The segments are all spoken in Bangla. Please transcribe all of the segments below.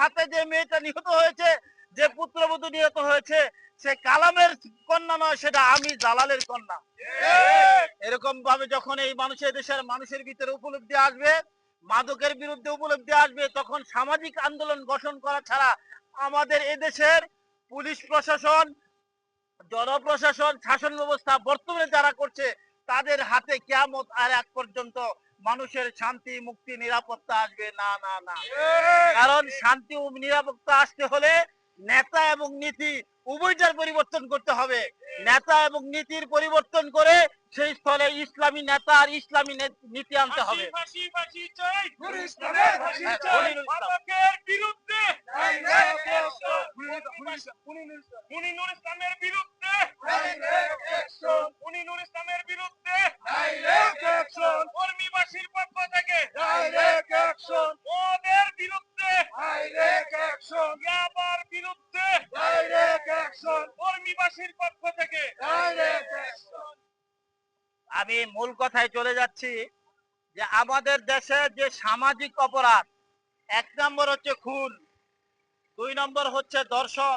হাতে যে মেয়েটা নিহত হয়েছে, যে পুত্রবধূ নিহত হয়েছে, সে কালামের কন্যা নয়, সেটা আমি জালালের কন্যা। এরকম ভাবে যখন এই মানুষের দেশের মানুষের ভিতরে উপলব্ধি আসবে, মাদকের বিরুদ্ধে উপলব্ধি আসবে, তখন সামাজিক আন্দোলন গঠন করা ছাড়া আমাদের এদেশের পুলিশ প্রশাসন, জনপ্রশাসন, শাসন ব্যবস্থা বর্তমানে যারা করছে তাদের হাতে কেয়ামত আর এক পর্যন্ত মানুষের শান্তি মুক্তি নিরাপত্তা আসবে। না না না। কারণ শান্তি ও নিরাপত্তা আসতে হলে নেতা এবং নীতি উভয়টার পরিবর্তন করতে হবে। নেতা এবং নীতির পরিবর্তন করে সেই স্থলে ইসলামী নেতা আর ইসলামী নীতি আনতে হবে ফাঁসি ফাঁসি চাই নুর ইসলামের ফাঁসি হ্যাঁ, চাই। নুরুল ইসলাম। মাদকের বিরুদ্ধে Direct action. উনি নুর ইসলামের বিরুদ্ধে Direct action. উনি নুর ইসলামের বিরুদ্ধে Direct action. কর্মীবাসীর পক্ষ থেকে Direct action. ওদের বিরুদ্ধে Direct action. ইয়াবার বিরুদ্ধে Direct action. কর্মীবাসীর পক্ষ থেকে Direct action. আমি মূল কথায় চলে যাচ্ছি যে আমাদের দেশে যে সামাজিক অপরাধ, এক নম্বর হচ্ছে খুন, দুই নম্বর হচ্ছে দর্শন,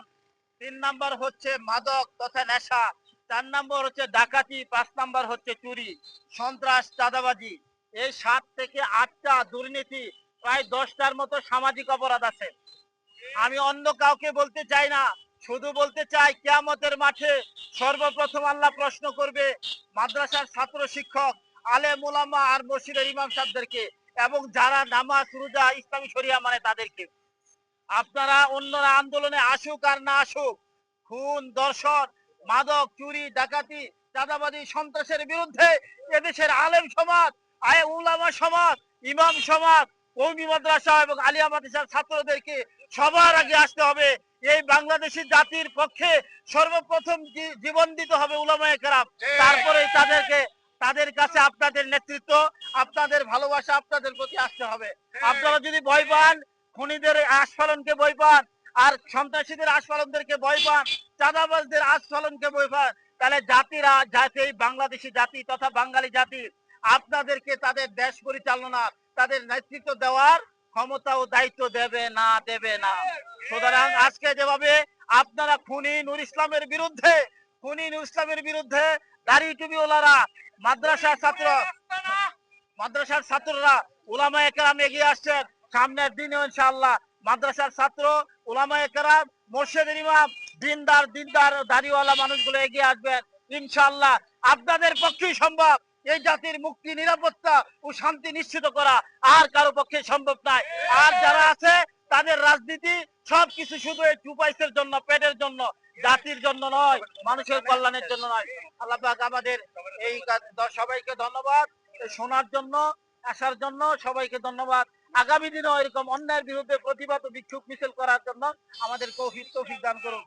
তিন নম্বর হচ্ছে মাদক তথা নেশা, চার নম্বর হচ্ছে ডাকাতি, পাঁচ নম্বর হচ্ছে চুরি, সন্ত্রাস, চাঁদাবাজি। এই সাত থেকে আটটা দুর্নীতি প্রায় দশটার মতো সামাজিক অপরাধ আছে। আমি অন্য কাউকে বলতে চাই না শুধু বলতে চাই, কিয়ামতের মাঠে সর্বপ্রথম আল্লাহ প্রশ্ন করবে মাদ্রাসার ছাত্র শিক্ষক আলে মোলামা আর মসজিদের ইমাম সাহেবদেরকে এবং যারা নামাজ, রোজা, ইসলামী শরিয়া মানে তাদেরকে। আপনারা অন্যরা আন্দোলনে আসুক আর না আসুক, খুন দর্শন মাদক, চুরি, ডাকাতি চাঁদাবাদী সন্ত্রাসের বিরুদ্ধে এদেশের আলেম সমাজ, আয় উলামা সমাজ, ইমাম সমাজ, কৌমি মাদ্রাসা এবং আলিয়া মাদ্রাসার ছাত্রদেরকে সবার আগে আসতে হবে। এই বাংলাদেশি জাতির পক্ষে সর্বপ্রথম জীবন দিতে হবে উলামায়ে কেরাম। তারপরে তাদেরকে তাদের কাছে আপনাদের নেতৃত্ব আপনাদের ভালোবাসা আপনাদের প্রতি আসতে হবে। আপনারা যদি ভয় পান খুনিদের আস্ফালনকে ভয় পান আর সন্ত্রাসীদের আস্ফালনদেরকে ভয় পান চাঁদাবাজদের আস্ফালনকে ভয় পান তাহলে জাতিরা জাতি এই বাংলাদেশি জাতি তথা বাঙালি জাতি আপনাদেরকে তাদের দেশ পরিচালনা তাদের নেতৃত্ব দেওয়ার ক্ষমতা ও দায়িত্ব দেবে না দেবে না। সুতরাং আজকে যেভাবে আপনারা খুনি নুর ইসলামের বিরুদ্ধে, খুনি নুর ইসলামের বিরুদ্ধে দাড়ি টুবিওয়ালারা মাদ্রাসার ছাত্র, মাদ্রাসার ছাত্ররা উলামা একরাম এগিয়ে আসছেন। সামনের দিনে ইনশাআল্লাহ মাদ্রাসার ছাত্র উলামা একরাম মসজিদের ইমাম, দিনদার দিনদার, দাড়িওয়ালা মানুষগুলো এগিয়ে আসবেন। ইনশাআল্লাহ আপনাদের পক্ষেই সম্ভব। এই জাতির মুক্তি, নিরাপত্তা ও শান্তি নিশ্চিত করা আর কারও পক্ষে সম্ভব নয়। আর যারা আছে, তাদের রাজনীতি সবকিছু শুধু এই চুপাইসের জন্য, পেটের জন্য, জাতির জন্য নয়, মানুষের কল্যাণের জন্য নয়। আল্লাহ আমাদের এই সবাইকে ধন্যবাদ। শোনার জন্য, আসার জন্য সবাইকে ধন্যবাদ। আগামী দিনেও এরকম অন্যায়ের বিরুদ্ধে প্রতিবাদ ও বিক্ষোভ মিছিল করার জন্য আমাদের কৌফিক তৌফিক দান করুন।